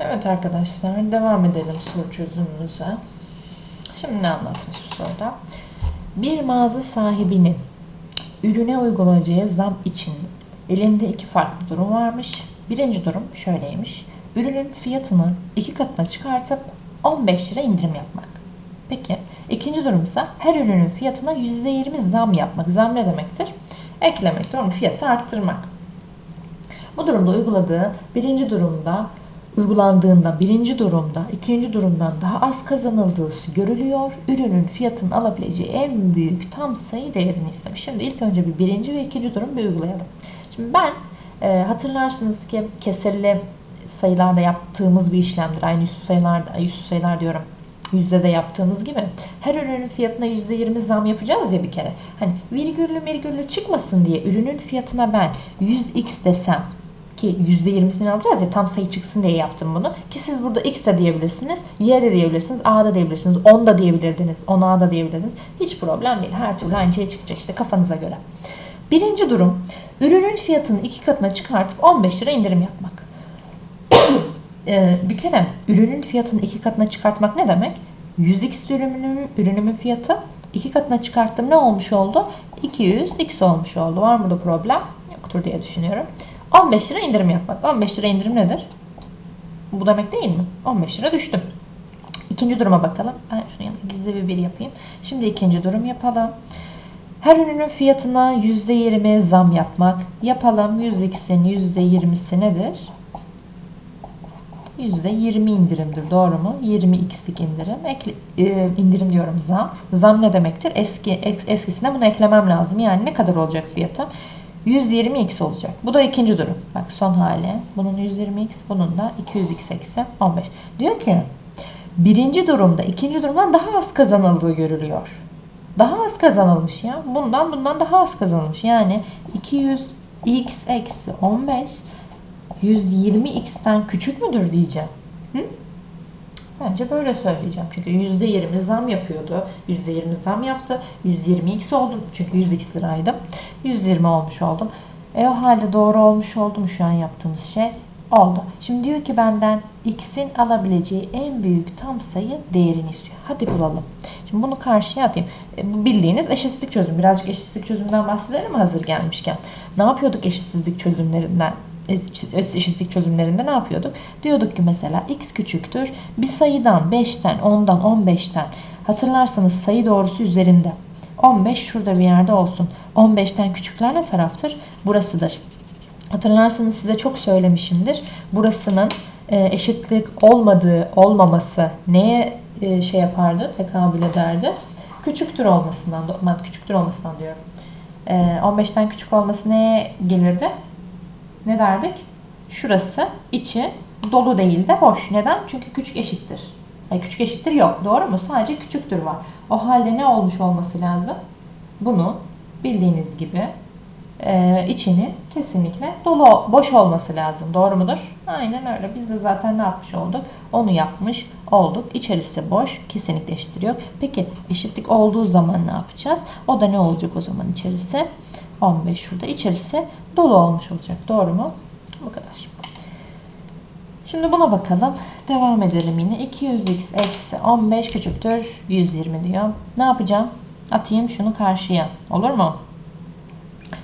Evet arkadaşlar devam edelim soru çözümümüze. Şimdi ne anlatmış bu soruda? Bir mağaza sahibinin ürüne uygulayacağı zam için elinde iki farklı durum varmış. Birinci durum şöyleymiş. Ürünün fiyatını iki katına çıkartıp 15 lira indirim yapmak. Peki ikinci durum ise her ürünün fiyatına %20 zam yapmak. Zam ne demektir? Eklemek, mu? Fiyatı arttırmak. Bu durumda uyguladığı birinci durumda uygulandığında birinci durumda ikinci durumdan daha az kazanıldığı görülüyor. Ürünün fiyatının alabileceği en büyük tam sayı değerini istemiş. Şimdi ilk önce bir birinci ve ikinci durum bir uygulayalım. Şimdi ben e, hatırlarsınız ki kesirli sayılarda yaptığımız bir işlemdir. Aynı üstü sayılarda, üstü sayılar diyorum yüzde de yaptığımız gibi her ürünün fiyatına yüzde yirmi zam yapacağız ya bir kere. Hani virgüllü virgüllü çıkmasın diye ürünün fiyatına ben 100x desem ki %20'sini alacağız ya tam sayı çıksın diye yaptım bunu. Ki siz burada x de diyebilirsiniz, y de diyebilirsiniz, a da diyebilirsiniz, 10 da diyebilirdiniz, 10a da diyebilirdiniz. Hiç problem değil. Her türlü aynı şey çıkacak işte kafanıza göre. Birinci durum, ürünün fiyatını iki katına çıkartıp 15 lira indirim yapmak. Ee, bir kere ürünün fiyatını iki katına çıkartmak ne demek? 100x ürünümün, ürünümün fiyatı iki katına çıkarttım ne olmuş oldu? 200x olmuş oldu. Var mı burada problem? Yoktur diye düşünüyorum. 15 lira indirim yapmak. 15 lira indirim nedir? Bu demek değil mi? 15 lira düştüm. İkinci duruma bakalım. Ben şunu yanına gizli bir bir yapayım. Şimdi ikinci durum yapalım. Her ürünün fiyatına %20 zam yapmak. Yapalım. 100x'in %20'si nedir? %20 indirimdir. Doğru mu? 20x'lik indirim. Ekle, e, indirim diyorum zam. Zam ne demektir? Eski es, eskisine bunu eklemem lazım. Yani ne kadar olacak fiyatı? 120x olacak. Bu da ikinci durum. Bak son hali. Bunun 120x, bunun da 200x eksi 15. Diyor ki birinci durumda ikinci durumdan daha az kazanıldığı görülüyor. Daha az kazanılmış ya. Bundan bundan daha az kazanılmış. Yani 200x eksi 15 120x'ten küçük müdür diyeceğim. Hı? Bence böyle söyleyeceğim. Çünkü %20 zam yapıyordu. %20 zam yaptı. 120x oldum. Çünkü 100x liraydım. 120 olmuş oldum. E o halde doğru olmuş oldum şu an yaptığımız şey. Oldu. Şimdi diyor ki benden x'in alabileceği en büyük tam sayı değerini istiyor. Hadi bulalım. Şimdi bunu karşıya atayım. E, bildiğiniz eşitsizlik çözümü. Birazcık eşitsizlik çözümünden bahsedelim hazır gelmişken? Ne yapıyorduk eşitsizlik çözümlerinden? Eşitlik çözümlerinde ne yapıyorduk? Diyorduk ki mesela x küçüktür bir sayıdan 5'ten 10'dan 15'ten hatırlarsanız sayı doğrusu üzerinde 15 şurada bir yerde olsun. 15'ten küçükler ne taraftır? Burasıdır. Hatırlarsanız size çok söylemişimdir. Burasının e, eşitlik olmadığı, olmaması neye e, şey yapardı, tekabül ederdi? Küçüktür olmasından, küçüktür olmasından diyorum. 15'ten küçük olması neye gelirdi? Ne derdik? Şurası içi dolu değil de boş. Neden? Çünkü küçük eşittir. Yani küçük eşittir yok. Doğru mu? Sadece küçüktür var. O halde ne olmuş olması lazım? Bunu bildiğiniz gibi e, içinin kesinlikle dolu, boş olması lazım. Doğru mudur? Aynen öyle. Biz de zaten ne yapmış olduk? Onu yapmış olduk. İçerisi boş. Kesinlikle eşittir yok. Peki eşitlik olduğu zaman ne yapacağız? O da ne olacak o zaman içerisi? 15 şurada. içerisi dolu olmuş olacak. Doğru mu? Bu kadar. Şimdi buna bakalım. Devam edelim yine. 200x eksi 15 küçüktür 120 diyor. Ne yapacağım? Atayım şunu karşıya. Olur mu?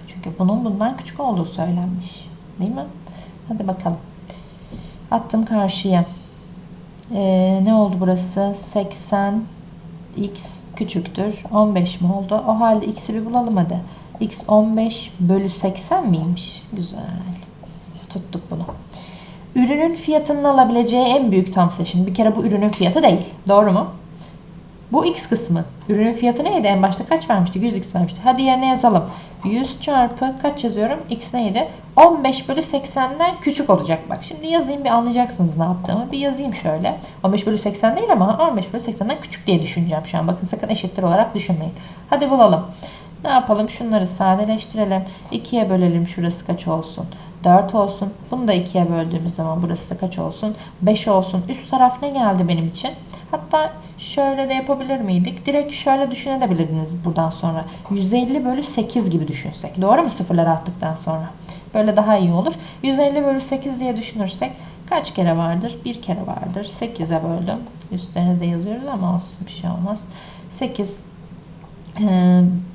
Çünkü bunun bundan küçük olduğu söylenmiş. Değil mi? Hadi bakalım. Attım karşıya. Ee, ne oldu burası? 80 x küçüktür. 15 mi oldu? O halde x'i bir bulalım hadi x 15 bölü 80 miymiş? Güzel. Tuttuk bunu. Ürünün fiyatının alabileceği en büyük tam sayı. bir kere bu ürünün fiyatı değil. Doğru mu? Bu x kısmı. Ürünün fiyatı neydi? En başta kaç vermişti? 100x vermişti. Hadi yerine yazalım. 100 çarpı kaç yazıyorum? x neydi? 15 bölü 80'den küçük olacak. Bak şimdi yazayım bir anlayacaksınız ne yaptığımı. Bir yazayım şöyle. 15 bölü 80 değil ama 15 bölü 80'den küçük diye düşüneceğim şu an. Bakın sakın eşittir olarak düşünmeyin. Hadi bulalım. Ne yapalım? Şunları sadeleştirelim. 2'ye bölelim. Şurası kaç olsun? 4 olsun. Bunu da 2'ye böldüğümüz zaman burası da kaç olsun? 5 olsun. Üst taraf ne geldi benim için? Hatta şöyle de yapabilir miydik? Direkt şöyle düşünebilirdiniz buradan sonra. 150 bölü 8 gibi düşünsek. Doğru mu sıfırları attıktan sonra? Böyle daha iyi olur. 150 bölü 8 diye düşünürsek kaç kere vardır? Bir kere vardır. 8'e böldüm. Üstlerine de yazıyoruz ama olsun bir şey olmaz. 8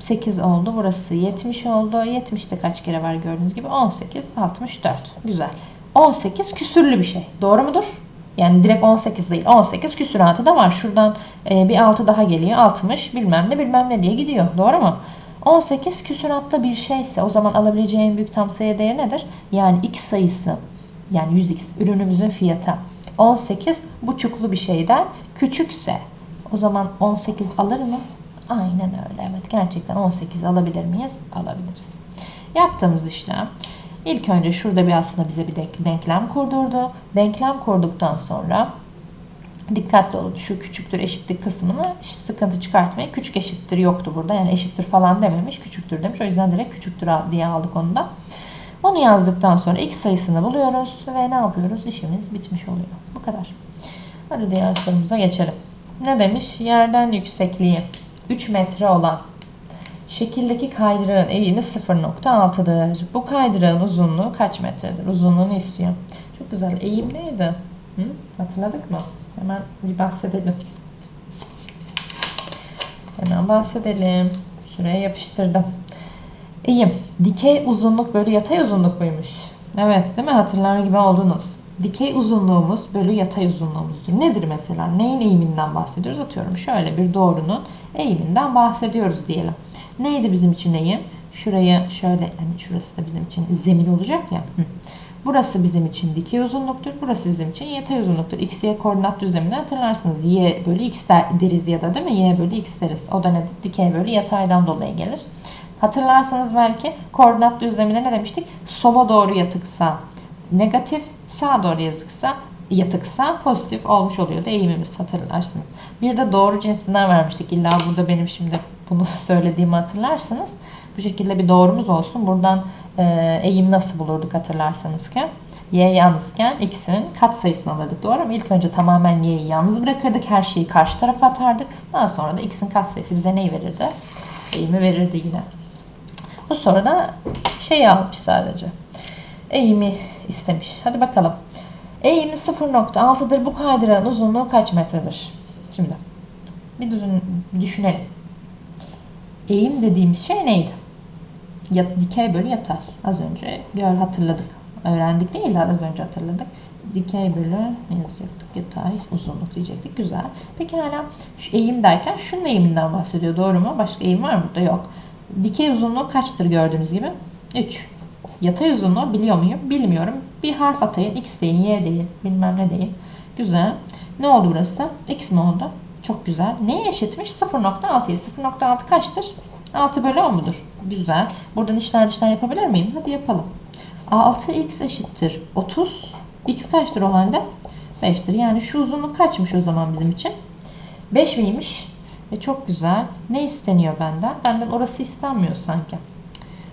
8 oldu. Burası 70 oldu. 70'te kaç kere var gördüğünüz gibi? 18, 64. Güzel. 18 küsürlü bir şey. Doğru mudur? Yani direkt 18 değil. 18 küsuratı da var. Şuradan e, bir 6 daha geliyor. 60 bilmem ne bilmem ne diye gidiyor. Doğru mu? 18 küsuratlı bir şeyse o zaman alabileceği en büyük tam sayı değeri nedir? Yani x sayısı yani 100x ürünümüzün fiyatı 18 buçuklu bir şeyden küçükse o zaman 18 alır mı? Aynen öyle. Evet gerçekten 18 alabilir miyiz? Alabiliriz. Yaptığımız işlem ilk önce şurada bir aslında bize bir denklem kurdurdu. Denklem kurduktan sonra dikkatli olun. Şu küçüktür eşitlik kısmını sıkıntı çıkartmayın. Küçük eşittir yoktu burada. Yani eşittir falan dememiş. Küçüktür demiş. O yüzden direkt küçüktür diye aldık onu da. Onu yazdıktan sonra x sayısını buluyoruz ve ne yapıyoruz? İşimiz bitmiş oluyor. Bu kadar. Hadi diğer sorumuza geçelim. Ne demiş? Yerden yüksekliği 3 metre olan şekildeki kaydırağın eğimi 0.6'dır. Bu kaydırağın uzunluğu kaç metredir? Uzunluğunu istiyor. Çok güzel. Eğim neydi? Hı? Hatırladık mı? Hemen bir bahsedelim. Hemen bahsedelim. Şuraya yapıştırdım. Eğim. Dikey uzunluk bölü yatay uzunluk muymuş? Evet değil mi? Hatırlar gibi oldunuz. Dikey uzunluğumuz bölü yatay uzunluğumuzdur. Nedir mesela? Neyin eğiminden bahsediyoruz? Atıyorum şöyle bir doğrunun eğiminden bahsediyoruz diyelim. Neydi bizim için eğim? Şurayı şöyle, yani şurası da bizim için zemin olacak ya. Burası bizim için dikey uzunluktur. Burası bizim için yatay uzunluktur. X, koordinat düzleminden hatırlarsınız. Y bölü X deriz ya da değil mi? Y bölü X deriz. O da nedir? Dikey bölü yataydan dolayı gelir. Hatırlarsanız belki koordinat düzleminde ne demiştik? Sola doğru yatıksa negatif, sağa doğru yazıksa yatıksa pozitif olmuş oluyordu eğimimiz hatırlarsınız. Bir de doğru cinsinden vermiştik. İlla burada benim şimdi bunu söylediğimi hatırlarsınız. Bu şekilde bir doğrumuz olsun. Buradan e, eğim nasıl bulurduk hatırlarsanız ki. Y yalnızken x'in kat sayısını alırdık. Doğru mu? İlk önce tamamen y'yi yalnız bırakırdık. Her şeyi karşı tarafa atardık. Daha sonra da x'in kat sayısı bize neyi verirdi? Eğimi verirdi yine. Bu soruda şey almış sadece. Eğimi istemiş. Hadi bakalım. Eğimi 0.6'dır. Bu kaydırağın uzunluğu kaç metredir? Şimdi bir düşünelim. Eğim dediğimiz şey neydi? Ya, dikey bölü yatay. Az önce gör hatırladık. Öğrendik değil az önce hatırladık. Dikey bölü ne yazacaktık? Yatay uzunluk diyecektik. Güzel. Peki hala şu eğim derken şunun eğiminden bahsediyor. Doğru mu? Başka eğim var mı? Burada yok. Dikey uzunluğu kaçtır gördüğünüz gibi? 3. Yatay uzunluğu biliyor muyum? Bilmiyorum. Bir harf atayın. X deyin, Y deyin. Bilmem ne deyin. Güzel. Ne oldu burası? X mi oldu? Çok güzel. Neye eşitmiş? 0.6'ya. 0.6 kaçtır? 6 bölü 10 mudur? Güzel. Buradan işler dışlar yapabilir miyim? Hadi yapalım. 6x eşittir 30. X kaçtır o halde? 5'tir. Yani şu uzunluk kaçmış o zaman bizim için? 5 miymiş? E çok güzel. Ne isteniyor benden? Benden orası istenmiyor sanki.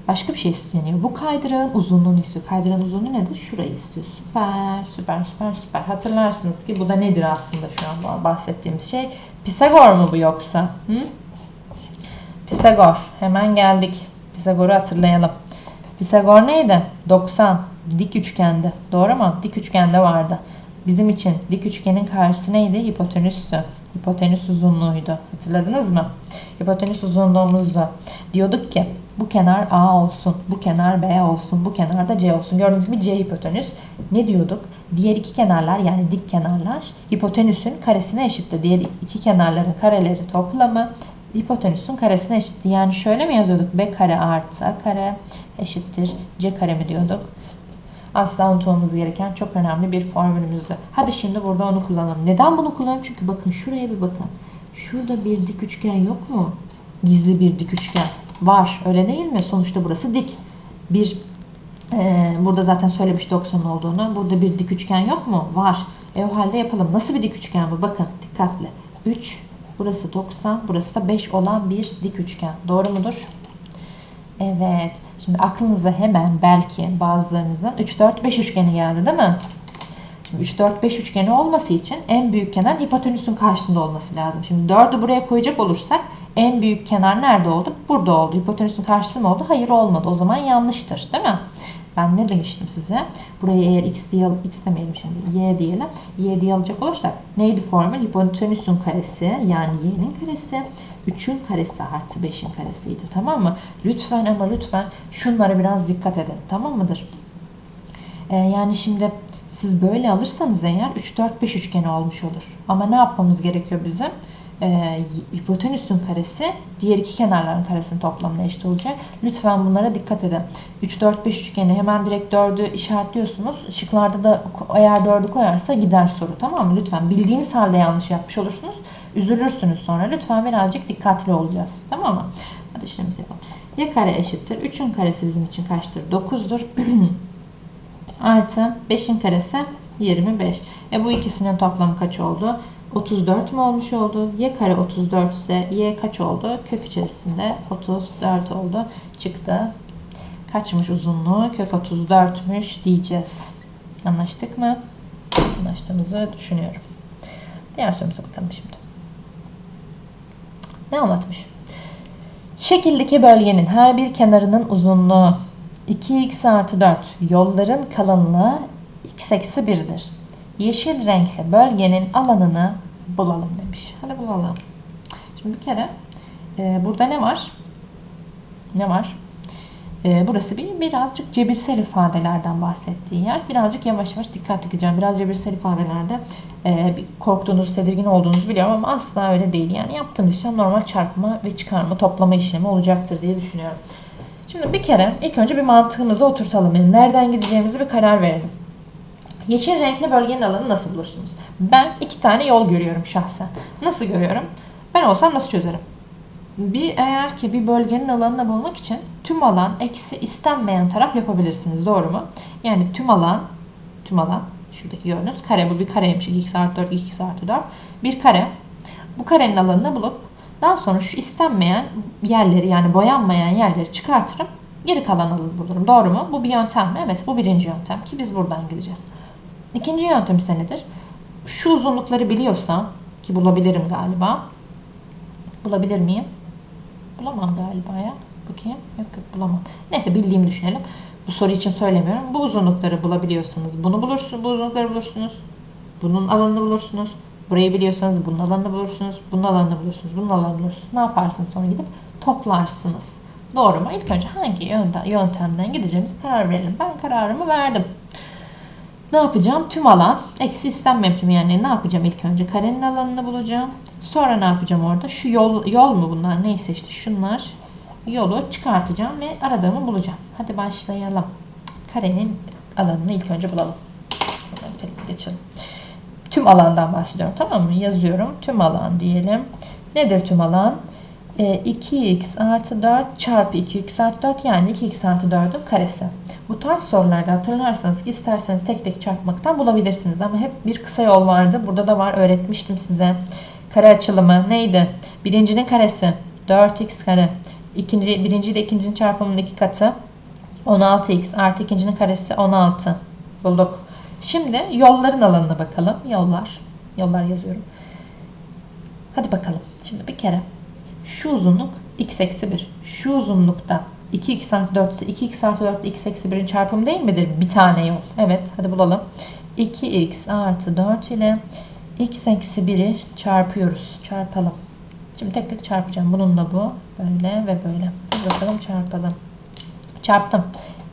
Başka bir şey isteniyor. Bu kaydırağın uzunluğunu istiyor. Kaydırağın uzunluğu nedir? Şurayı istiyor. Süper, süper, süper, süper. Hatırlarsınız ki bu da nedir aslında şu an bahsettiğimiz şey? Pisagor mu bu yoksa? Hı? Pisagor. Hemen geldik. Pisagor'u hatırlayalım. Pisagor neydi? 90. Dik üçgende. Doğru mu? Dik üçgende vardı. Bizim için dik üçgenin karşısı neydi? Hipotenüstü. Hipotenüs uzunluğuydu. Hatırladınız mı? Hipotenüs uzunluğumuzdu. Diyorduk ki bu kenar A olsun, bu kenar B olsun, bu kenar da C olsun. Gördüğünüz gibi C hipotenüs. Ne diyorduk? Diğer iki kenarlar yani dik kenarlar hipotenüsün karesine eşitti. Diğer iki kenarların kareleri toplamı hipotenüsün karesine eşitti. Yani şöyle mi yazıyorduk? B kare artı A kare eşittir C kare mi diyorduk? Asla unutmamamız gereken çok önemli bir formülümüzdü. Hadi şimdi burada onu kullanalım. Neden bunu kullanıyorum? Çünkü bakın şuraya bir bakın. Şurada bir dik üçgen yok mu? Gizli bir dik üçgen. Var. Öyle değil mi? Sonuçta burası dik. Bir e, burada zaten söylemiş 90 olduğunu. Burada bir dik üçgen yok mu? Var. E o halde yapalım. Nasıl bir dik üçgen bu? Bakın dikkatli. 3 burası 90 burası da 5 olan bir dik üçgen. Doğru mudur? Evet. Şimdi aklınıza hemen belki bazılarınızın 3 4 5 üçgeni geldi değil mi? Şimdi 3, 4, 5 üçgeni olması için en büyük kenar hipotenüsün karşısında olması lazım. Şimdi 4'ü buraya koyacak olursak en büyük kenar nerede oldu? Burada oldu. Hipotenüsün karşısında mı oldu? Hayır olmadı. O zaman yanlıştır. Değil mi? Ben ne demiştim size? Buraya eğer x diye x demeyelim şimdi y diyelim. y diye alacak olursak neydi formül? Hipotenüsün karesi yani y'nin karesi 3'ün karesi artı 5'in karesiydi. Tamam mı? Lütfen ama lütfen şunlara biraz dikkat edin. Tamam mıdır? Ee, yani şimdi siz böyle alırsanız eğer 3, 4, 5 üçgeni olmuş olur. Ama ne yapmamız gerekiyor bizim? Ee, hipotenüsün karesi diğer iki kenarların karesinin toplamına eşit olacak. Lütfen bunlara dikkat edin. 3, 4, 5 üçgeni hemen direkt 4'ü işaretliyorsunuz. Şıklarda da eğer 4'ü koyarsa gider soru tamam mı? Lütfen bildiğiniz halde yanlış yapmış olursunuz. Üzülürsünüz sonra. Lütfen birazcık dikkatli olacağız. Tamam mı? Hadi işlemimizi yapalım. Y kare eşittir. 3'ün karesi bizim için kaçtır? 9'dur. Artı 5'in karesi 25. E bu ikisinin toplamı kaç oldu? 34 mu olmuş oldu? Y kare 34 ise Y kaç oldu? Kök içerisinde 34 oldu. Çıktı. Kaçmış uzunluğu? Kök 34'müş diyeceğiz. Anlaştık mı? Anlaştığımızı düşünüyorum. Diğer sorumuza bakalım şimdi. Ne anlatmış? Şekildeki bölgenin her bir kenarının uzunluğu 2x artı 4 yolların kalınlığı x eksi 1'dir. Yeşil renkli bölgenin alanını bulalım demiş. Hadi bulalım. Şimdi bir kere e, burada ne var? Ne var? E, burası bir birazcık cebirsel ifadelerden bahsettiği yer. Birazcık yavaş yavaş dikkat edeceğim. Biraz cebirsel ifadelerde e, korktuğunuz, tedirgin olduğunuzu biliyorum ama asla öyle değil. Yani yaptığımız işlem normal çarpma ve çıkarma, toplama işlemi olacaktır diye düşünüyorum. Şimdi bir kere ilk önce bir mantığımızı oturtalım. Yani nereden gideceğimizi bir karar verelim. Yeşil renkli bölgenin alanını nasıl bulursunuz? Ben iki tane yol görüyorum şahsen. Nasıl görüyorum? Ben olsam nasıl çözerim? Bir eğer ki bir bölgenin alanını bulmak için tüm alan eksi istenmeyen taraf yapabilirsiniz. Doğru mu? Yani tüm alan tüm alan şuradaki gördüğünüz kare bu bir kareymiş. 2x artı 4 2x artı 4 bir kare. Bu karenin alanını bulup daha sonra şu istenmeyen yerleri yani boyanmayan yerleri çıkartırım. Geri kalan alanı bulurum. Doğru mu? Bu bir yöntem mi? Evet bu birinci yöntem ki biz buradan gideceğiz. İkinci yöntem ise nedir? Şu uzunlukları biliyorsam ki bulabilirim galiba. Bulabilir miyim? Bulamam galiba ya. Bakayım. Yok yok bulamam. Neyse bildiğimi düşünelim. Bu soru için söylemiyorum. Bu uzunlukları bulabiliyorsanız bunu bulursunuz. Bu uzunlukları bulursunuz. Bunun alanını bulursunuz. Burayı biliyorsanız bunun alanını bulursunuz. Bunun alanını bulursunuz. Bunun alanını bulursunuz. Ne yaparsınız sonra gidip toplarsınız. Doğru mu? İlk önce hangi yöntemden gideceğimizi karar verelim. Ben kararımı verdim. Ne yapacağım? Tüm alan eksi istenmeyen tüm yani ne yapacağım ilk önce? Karenin alanını bulacağım. Sonra ne yapacağım orada? Şu yol, yol mu bunlar? Neyse işte şunlar. Yolu çıkartacağım ve aradığımı bulacağım. Hadi başlayalım. Karenin alanını ilk önce bulalım. Geçelim. Tüm alandan başlıyorum tamam mı? Yazıyorum. Tüm alan diyelim. Nedir tüm alan? 2x e, artı 4 çarpı 2x artı 4 yani 2x artı 4'ün karesi. Bu tarz sorularda hatırlarsanız isterseniz tek tek çarpmaktan bulabilirsiniz. Ama hep bir kısa yol vardı. Burada da var öğretmiştim size. Kare açılımı neydi? Birincinin karesi 4x kare. İkinci, birinci ile ikincinin çarpımının iki katı 16x artı ikincinin karesi 16. Bulduk. Şimdi yolların alanına bakalım. Yollar. Yollar yazıyorum. Hadi bakalım. Şimdi bir kere şu uzunluk x eksi 1. Şu uzunlukta 2x artı 4 ise 2x artı 4 x eksi 1'in çarpımı değil midir? Bir tane yol. Evet hadi bulalım. 2x artı 4 ile x eksi 1'i çarpıyoruz. Çarpalım. Şimdi tek tek çarpacağım. Bunun da bu. Böyle ve böyle. Hadi bakalım çarpalım. Çarptım.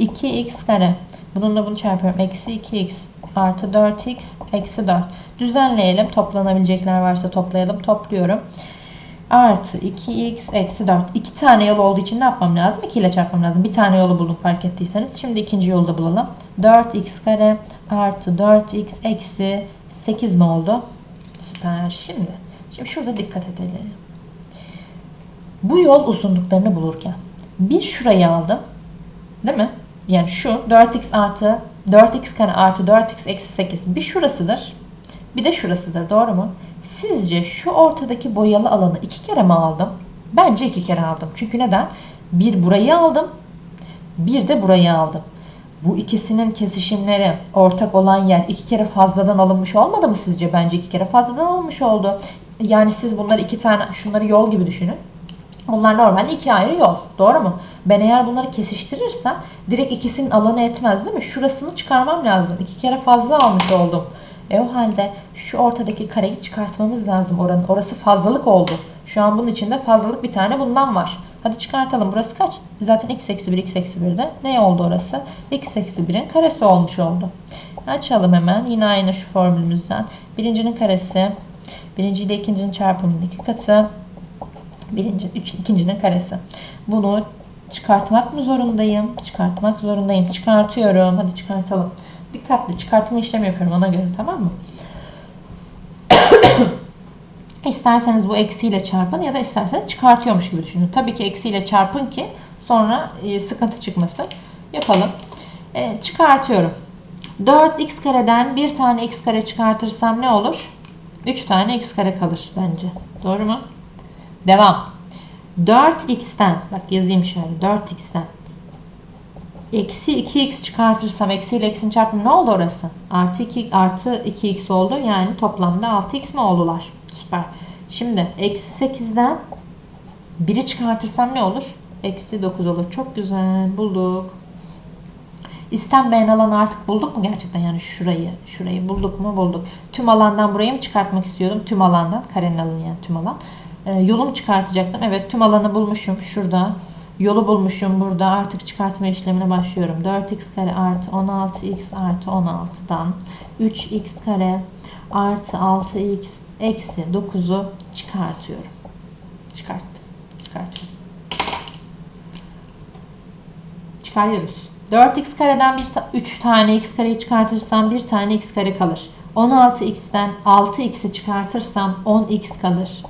2x kare. Bununla bunu çarpıyorum. Eksi 2x artı 4x eksi 4. Düzenleyelim. Toplanabilecekler varsa toplayalım. Topluyorum artı 2x eksi 4. İki tane yol olduğu için ne yapmam lazım? 2 ile çarpmam lazım. Bir tane yolu buldum fark ettiyseniz. Şimdi ikinci yolu da bulalım. 4x kare artı 4x eksi 8 mi oldu? Süper. Şimdi, şimdi şurada dikkat edelim. Bu yol uzunluklarını bulurken bir şurayı aldım. Değil mi? Yani şu 4x artı 4x kare artı 4x eksi 8 bir şurasıdır. Bir de şurasıdır. Doğru mu? Sizce şu ortadaki boyalı alanı iki kere mi aldım? Bence iki kere aldım. Çünkü neden? Bir burayı aldım. Bir de burayı aldım. bu ikisinin kesişimleri ortak olan yer iki kere fazladan alınmış olmadı mı sizce? Bence iki kere fazladan alınmış oldu. Yani siz bunları iki tane şunları yol gibi düşünün. Onlar normalde iki ayrı yol. Doğru mu? Ben eğer bunları kesiştirirsem direkt ikisinin alanı etmez değil mi? Şurasını çıkarmam lazım. İki kere fazla almış oldum. E o halde şu ortadaki kareyi çıkartmamız lazım oranın. Orası fazlalık oldu. Şu an bunun içinde fazlalık bir tane bundan var. Hadi çıkartalım. Burası kaç? Zaten x eksi 1, x eksi 1'de. Ne oldu orası? x eksi 1'in karesi olmuş oldu. Açalım hemen. Yine aynı şu formülümüzden. Birincinin karesi. Birinci ile ikincinin çarpımının iki katı. Birinci, üç, ikincinin karesi. Bunu çıkartmak mı zorundayım? Çıkartmak zorundayım. Çıkartıyorum. Hadi çıkartalım. Dikkatli çıkartma işlemi yapıyorum ona göre tamam mı? İsterseniz bu eksiyle çarpın ya da isterseniz çıkartıyormuş gibi düşünün. Tabii ki eksiyle çarpın ki sonra e, sıkıntı çıkmasın. Yapalım. E, çıkartıyorum. 4x kareden bir tane x kare çıkartırsam ne olur? 3 tane x kare kalır bence. Doğru mu? Devam. 4x'ten bak yazayım şöyle 4x'ten eksi 2x çıkartırsam eksi ile eksinin çarpımı ne oldu orası? Artı 2 artı 2x oldu. Yani toplamda 6x mi oldular? Süper. Şimdi eksi 8'den 1'i çıkartırsam ne olur? Eksi 9 olur. Çok güzel. Bulduk. İstenmeyen alanı artık bulduk mu gerçekten? Yani şurayı, şurayı bulduk mu? Bulduk. Tüm alandan burayı mı çıkartmak istiyordum? Tüm alandan. Karenin alanı yani tüm alan. Ee, yolumu çıkartacaktım. Evet tüm alanı bulmuşum. Şurada. Yolu bulmuşum burada. Artık çıkartma işlemine başlıyorum. 4x kare artı 16x artı 16'dan 3x kare artı 6x eksi 9'u çıkartıyorum. Çıkarttım. Çıkartıyorum. Çıkarıyoruz. 4x kareden bir ta 3 tane x kareyi çıkartırsam bir tane x kare kalır. 16x'ten 6x'i çıkartırsam 10x kalır.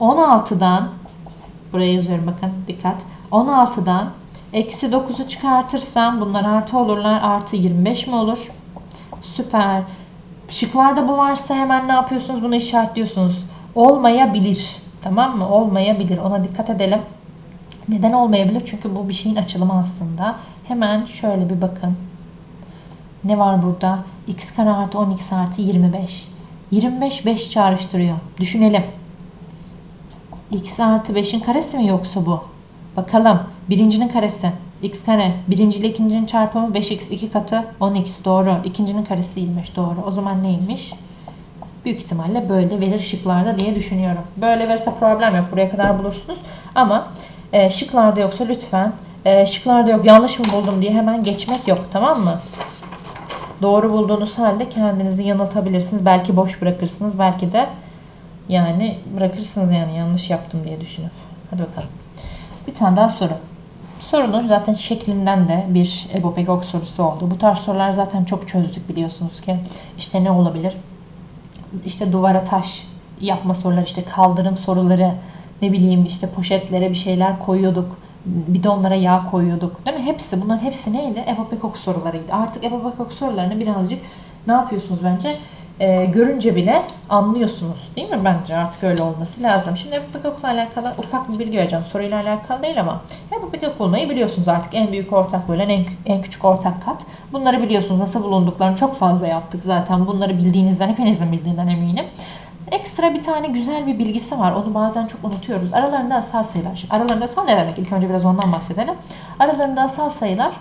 16'dan buraya yazıyorum bakın dikkat. 16'dan eksi 9'u çıkartırsam bunlar artı olurlar. Artı 25 mi olur? Süper. Şıklarda bu varsa hemen ne yapıyorsunuz? Bunu işaretliyorsunuz. Olmayabilir. Tamam mı? Olmayabilir. Ona dikkat edelim. Neden olmayabilir? Çünkü bu bir şeyin açılımı aslında. Hemen şöyle bir bakın. Ne var burada? x kare artı 10x artı 25. 25 5 çağrıştırıyor. Düşünelim. x artı 5'in karesi mi yoksa bu? Bakalım. Birincinin karesi x kare. Birinci ile ikincinin çarpımı 5x 2 katı 10x doğru. İkincinin karesi 25 doğru. O zaman neymiş? Büyük ihtimalle böyle verir şıklarda diye düşünüyorum. Böyle verirse problem yok. Buraya kadar bulursunuz. Ama e, şıklarda yoksa lütfen e, şıklarda yok yanlış mı buldum diye hemen geçmek yok. Tamam mı? Doğru bulduğunuz halde kendinizi yanıltabilirsiniz. Belki boş bırakırsınız. Belki de yani bırakırsınız yani yanlış yaptım diye düşünüp. Hadi bakalım. Bir tane daha soru. Sorunun zaten şeklinden de bir Ebo Pekok sorusu oldu. Bu tarz sorular zaten çok çözdük biliyorsunuz ki. İşte ne olabilir? İşte duvara taş yapma soruları, işte kaldırım soruları, ne bileyim işte poşetlere bir şeyler koyuyorduk. Bidonlara yağ koyuyorduk. Değil mi? Hepsi bunların hepsi neydi? Ebo Pekok sorularıydı. Artık Ebo Pekok sorularını birazcık ne yapıyorsunuz bence? E, görünce bile anlıyorsunuz. Değil mi? Bence artık öyle olması lazım. Şimdi Epipekok'la alakalı ufak bir bilgi vereceğim. Soruyla alakalı değil ama Epipekok bulmayı biliyorsunuz artık. En büyük ortak bölen, en, en küçük ortak kat. Bunları biliyorsunuz. Nasıl bulunduklarını çok fazla yaptık zaten. Bunları bildiğinizden, hepinizin bildiğinden eminim. Ekstra bir tane güzel bir bilgisi var. Onu bazen çok unutuyoruz. Aralarında asal sayılar. Aralarında asal ne demek? İlk önce biraz ondan bahsedelim. Aralarında asal sayılar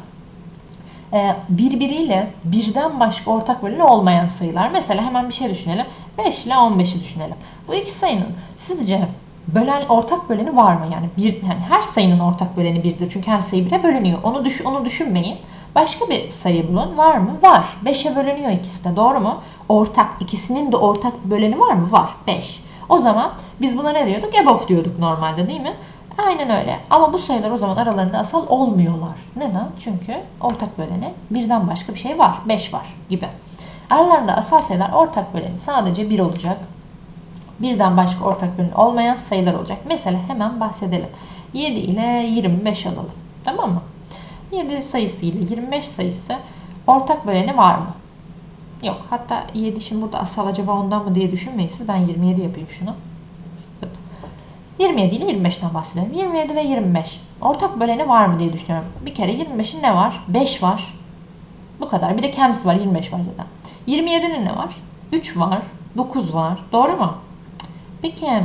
birbiriyle birden başka ortak böleni olmayan sayılar. Mesela hemen bir şey düşünelim. 5 ile 15'i düşünelim. Bu iki sayının sizce bölen ortak böleni var mı? Yani bir yani her sayının ortak böleni birdir. Çünkü her sayı bire bölünüyor. Onu düş onu düşünmeyin. Başka bir sayı bulun. Var mı? Var. 5'e bölünüyor ikisi de. Doğru mu? Ortak. ikisinin de ortak böleni var mı? Var. 5. O zaman biz buna ne diyorduk? EBOB diyorduk normalde değil mi? Aynen öyle. Ama bu sayılar o zaman aralarında asal olmuyorlar. Neden? Çünkü ortak böleni birden başka bir şey var. 5 var gibi. Aralarında asal sayılar ortak böleni sadece 1 olacak. Birden başka ortak böleni olmayan sayılar olacak. Mesela hemen bahsedelim. 7 ile 25 alalım. Tamam mı? 7 sayısı ile 25 sayısı ortak böleni var mı? Yok. Hatta 7 şimdi burada asal acaba ondan mı diye düşünmeyin siz. Ben 27 yapayım şunu. 27 ile 25'ten bahsedelim. 27 ve 25. Ortak böleni var mı diye düşünüyorum. Bir kere 25'in ne var? 5 var. Bu kadar. Bir de kendisi var 25 var zaten. 27'nin ne var? 3 var. 9 var. Doğru mu? Peki e,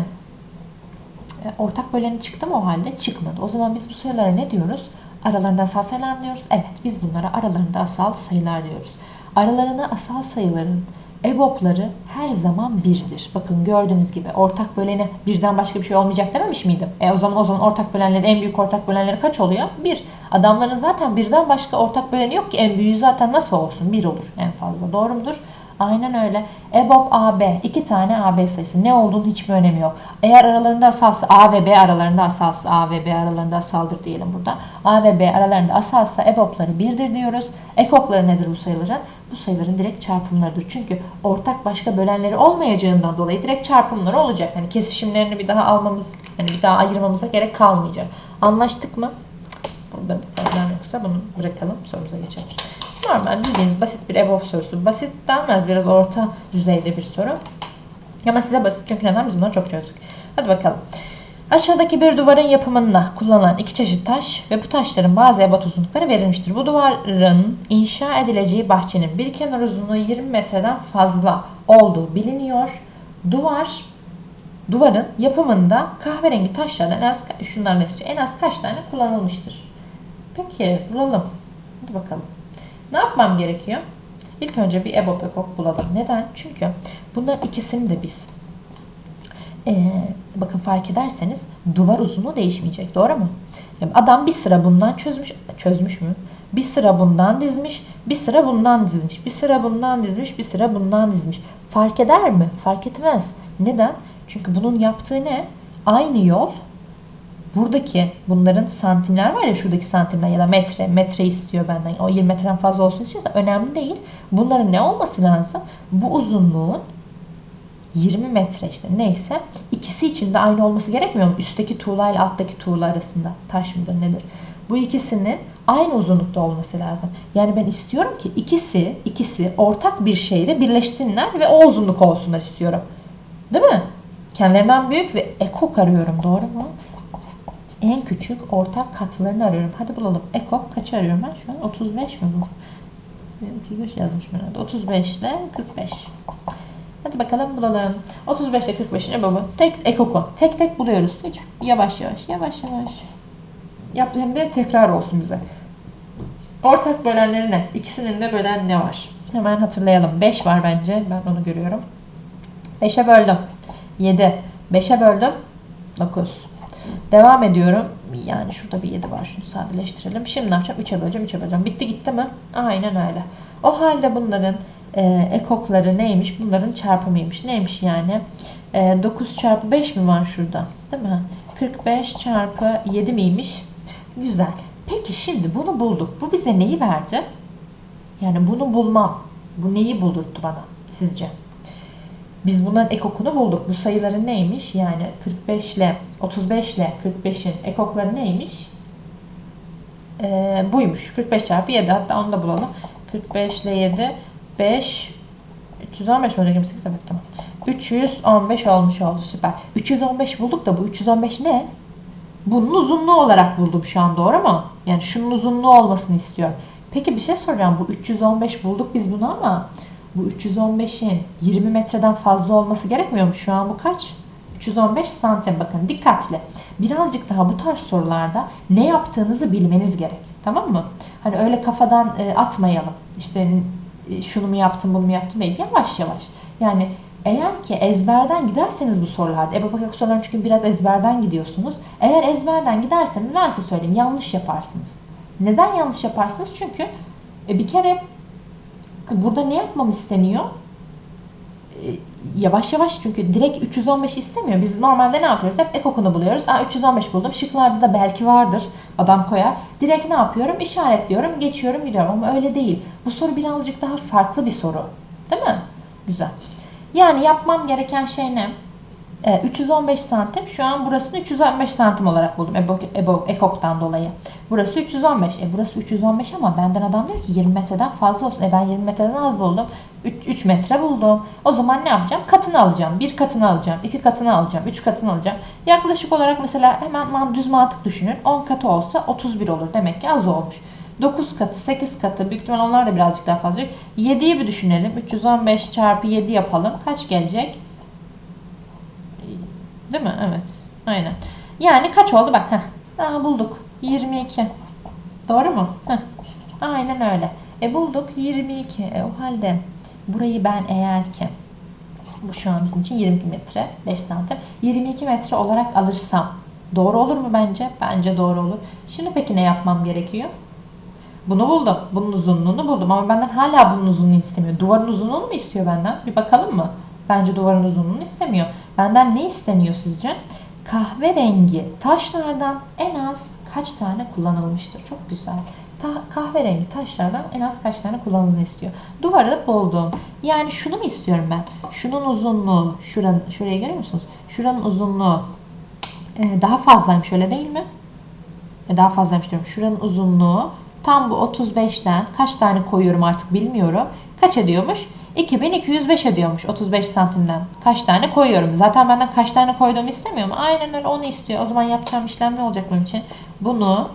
ortak böleni çıktı mı o halde? Çıkmadı. O zaman biz bu sayılara ne diyoruz? Aralarında asal sayılar mı diyoruz? Evet biz bunlara aralarında asal sayılar diyoruz. Aralarına asal sayıların EBOB'ları her zaman birdir. Bakın gördüğünüz gibi ortak böleni birden başka bir şey olmayacak dememiş miydim? E o zaman o zaman ortak bölenlerin en büyük ortak bölenleri kaç oluyor? Bir. Adamların zaten birden başka ortak böleni yok ki en büyüğü zaten nasıl olsun? Bir olur en fazla. Doğru mudur? Aynen öyle. EBOB AB iki tane AB sayısı. Ne olduğunu hiçbir önemi yok. Eğer aralarında asalsa A ve B aralarında asalsa A ve B aralarında asaldır diyelim burada. A ve B aralarında asalsa EBOB'ları birdir diyoruz. Ekokları nedir bu sayıların? Bu sayıların direkt çarpımlarıdır. Çünkü ortak başka bölenleri olmayacağından dolayı direkt çarpımları olacak. Hani kesişimlerini bir daha almamız, hani bir daha ayırmamıza gerek kalmayacak. Anlaştık mı? Burada bir problem yoksa bunu bırakalım. Sorumuza geçelim. Normal bildiğiniz basit bir EBOB sorusu. Basit denmez biraz orta düzeyde bir soru. Ama size basit çünkü neden biz bunları çok çözdük. Hadi bakalım. Aşağıdaki bir duvarın yapımında kullanılan iki çeşit taş ve bu taşların bazı ebat uzunlukları verilmiştir. Bu duvarın inşa edileceği bahçenin bir kenar uzunluğu 20 metreden fazla olduğu biliniyor. Duvar duvarın yapımında kahverengi taşlardan en az şunlar ne istiyor? En az kaç tane kullanılmıştır? Peki bulalım. Hadi bakalım. Ne yapmam gerekiyor? İlk önce bir EBOB ekok bulalım. Neden? Çünkü bunların ikisini de biz ee, bakın fark ederseniz duvar uzunluğu değişmeyecek. Doğru mu? Yani adam bir sıra bundan çözmüş. Çözmüş mü? Bir sıra bundan dizmiş. Bir sıra bundan dizmiş. Bir sıra bundan dizmiş. Bir sıra bundan dizmiş. Fark eder mi? Fark etmez. Neden? Çünkü bunun yaptığı ne? Aynı yol buradaki bunların santimler var ya şuradaki santimler ya da metre metre istiyor benden o 20 metreden fazla olsun istiyor da önemli değil. Bunların ne olması lazım? Bu uzunluğun 20 metre işte neyse ikisi için de aynı olması gerekmiyor mu? Üstteki tuğla ile alttaki tuğla arasında taş mıdır nedir? Bu ikisinin aynı uzunlukta olması lazım. Yani ben istiyorum ki ikisi ikisi ortak bir şeyde birleşsinler ve o uzunluk olsunlar istiyorum. Değil mi? Kendilerinden büyük ve ekok arıyorum doğru mu? en küçük ortak katlarını arıyorum. Hadi bulalım. Ekok kaçı arıyorum ben şu an? 35 mi bu? 35 yazmışım herhalde. 35 ile 45. Hadi bakalım bulalım. 35 ile 45'in ebabı. Tek ekoku. Tek tek buluyoruz. Hiç yavaş yavaş yavaş yavaş. Yaptı hem de tekrar olsun bize. Ortak bölenleri ne? İkisinin de bölen ne var? Hemen hatırlayalım. 5 var bence. Ben onu görüyorum. 5'e böldüm. 7. 5'e böldüm. 9. Devam ediyorum. Yani şurada bir 7 var. Şunu sadeleştirelim. Şimdi ne yapacağım? 3'e böleceğim. 3'e böleceğim. Bitti gitti mi? Aynen öyle. O halde bunların e, ekokları neymiş? Bunların çarpımıymış. Neymiş yani? E, 9 çarpı 5 mi var şurada? Değil mi? 45 çarpı 7 miymiş? Güzel. Peki şimdi bunu bulduk. Bu bize neyi verdi? Yani bunu bulmam. Bu neyi buldurttu bana sizce? Biz bunların ekokunu bulduk. Bu sayıların neymiş? Yani 45 ile 35 ile 45'in ekokları neymiş? Ee, buymuş. 45 çarpı 7. Hatta onu da bulalım. 45 ile 7 5 315 mi olacak? 28 evet tamam. 315 olmuş oldu. Süper. 315 bulduk da bu 315 ne? Bunun uzunluğu olarak buldum şu an doğru mu? Yani şunun uzunluğu olmasını istiyorum. Peki bir şey soracağım. Bu 315 bulduk biz bunu ama bu 315'in 20 metreden fazla olması gerekmiyor mu? Şu an bu kaç? 315 santim. Bakın dikkatli. Birazcık daha bu tarz sorularda ne yaptığınızı bilmeniz gerek. Tamam mı? Hani öyle kafadan e, atmayalım. İşte şunu mu yaptım bunu mu yaptım değil. Yavaş yavaş. Yani eğer ki ezberden giderseniz bu sorularda, Ebu Bakır soruların çünkü biraz ezberden gidiyorsunuz. Eğer ezberden giderseniz ben size söyleyeyim yanlış yaparsınız. Neden yanlış yaparsınız? Çünkü e, bir kere Burada ne yapmam isteniyor? Yavaş yavaş çünkü direkt 315 istemiyor. Biz normalde ne yapıyoruz? Hep ekokunu buluyoruz. Aa 315 buldum. Şıklarda da belki vardır. Adam koyar. Direkt ne yapıyorum? İşaretliyorum. Geçiyorum gidiyorum. Ama öyle değil. Bu soru birazcık daha farklı bir soru. Değil mi? Güzel. Yani yapmam gereken şey ne? 315 ee, santim. Şu an burasını 315 santim olarak buldum. Ebo, Ebo, Ekok'tan dolayı. Burası 315. E burası 315 ama benden adam diyor ki 20 metreden fazla olsun. E ben 20 metreden az buldum. 3, 3 metre buldum. O zaman ne yapacağım? Katını alacağım. Bir katını alacağım. iki katını alacağım. Üç katını alacağım. Yaklaşık olarak mesela hemen düz mantık düşünün. 10 katı olsa 31 olur. Demek ki az olmuş. 9 katı, 8 katı. Büyük ihtimal onlar da birazcık daha fazla. 7'yi bir düşünelim. 315 çarpı 7 yapalım. Kaç gelecek? Değil mi? Evet. Aynen. Yani kaç oldu? Bak. Heh. Aa, bulduk. 22. Doğru mu? Heh. Aynen öyle. E bulduk 22. E, o halde burayı ben eğer ki bu şu an bizim için 22 metre 5 santim 22 metre olarak alırsam doğru olur mu bence? Bence doğru olur. Şimdi peki ne yapmam gerekiyor? Bunu buldum. Bunun uzunluğunu buldum ama benden hala bunun uzunluğunu istemiyor. Duvarın uzunluğunu mu istiyor benden? Bir bakalım mı? Bence duvarın uzunluğunu istemiyor. Benden ne isteniyor sizce? Kahverengi taşlardan en az kaç tane kullanılmıştır? Çok güzel. Kahverengi taşlardan en az kaç tane kullanıldığını istiyor. Duvarı da buldum. Yani şunu mu istiyorum ben? Şunun uzunluğu, şuranın, şuraya görüyor musunuz? Şuranın uzunluğu e, daha fazlaymış öyle değil mi? E, daha fazlaymış diyorum. Şuranın uzunluğu tam bu 35'ten kaç tane koyuyorum artık bilmiyorum. Kaç ediyormuş? 2205 ediyormuş 35 santimden. Kaç tane koyuyorum? Zaten benden kaç tane koyduğumu istemiyor mu? Aynen öyle onu istiyor. O zaman yapacağım işlem ne olacak benim için? Bunu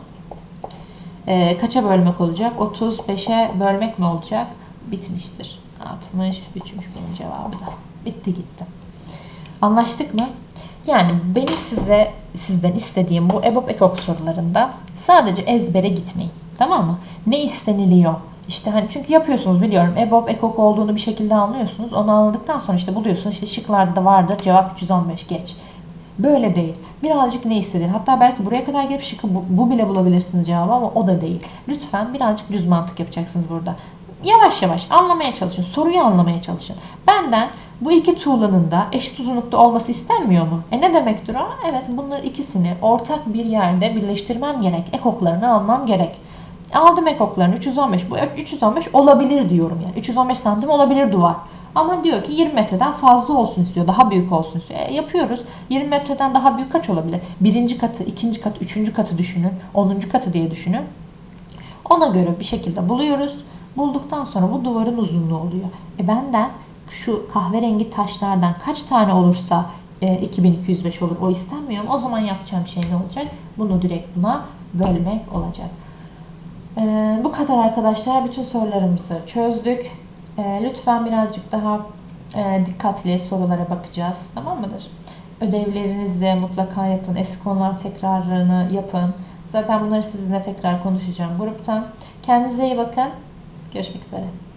e, kaça bölmek olacak? 35'e bölmek mi olacak? Bitmiştir. 60 bitmiş bunun cevabı da. Bitti gitti. Anlaştık mı? Yani benim size sizden istediğim bu EBOB ekok sorularında sadece ezbere gitmeyin. Tamam mı? Ne isteniliyor? İşte hani çünkü yapıyorsunuz biliyorum. EBOB ekok olduğunu bir şekilde anlıyorsunuz. Onu anladıktan sonra işte buluyorsunuz. İşte şıklarda da vardır. Cevap 315 geç. Böyle değil. Birazcık ne istedin? Hatta belki buraya kadar gelip şıkkı bu, bu bile bulabilirsiniz cevabı ama o da değil. Lütfen birazcık düz mantık yapacaksınız burada. Yavaş yavaş anlamaya çalışın. Soruyu anlamaya çalışın. Benden bu iki tuğlanın da eşit uzunlukta olması istenmiyor mu? E ne demektir o? Evet bunlar ikisini ortak bir yerde birleştirmem gerek. Ekoklarını almam gerek. Aldım ekoklarını 315. Bu 315 olabilir diyorum yani. 315 santim olabilir duvar. Ama diyor ki 20 metreden fazla olsun istiyor. Daha büyük olsun istiyor. E, yapıyoruz. 20 metreden daha büyük kaç olabilir? Birinci katı, ikinci katı, üçüncü katı düşünün. Onuncu katı diye düşünün. Ona göre bir şekilde buluyoruz. Bulduktan sonra bu duvarın uzunluğu oluyor. E benden şu kahverengi taşlardan kaç tane olursa e, 2205 olur o istenmiyor? O zaman yapacağım şey ne olacak? Bunu direkt buna bölmek olacak. E, bu kadar arkadaşlar. Bütün sorularımızı çözdük. E, lütfen birazcık daha e, dikkatli sorulara bakacağız. Tamam mıdır? Ödevlerinizi de mutlaka yapın. Eski konular tekrarını yapın. Zaten bunları sizinle tekrar konuşacağım gruptan. Kendinize iyi bakın. Görüşmek üzere.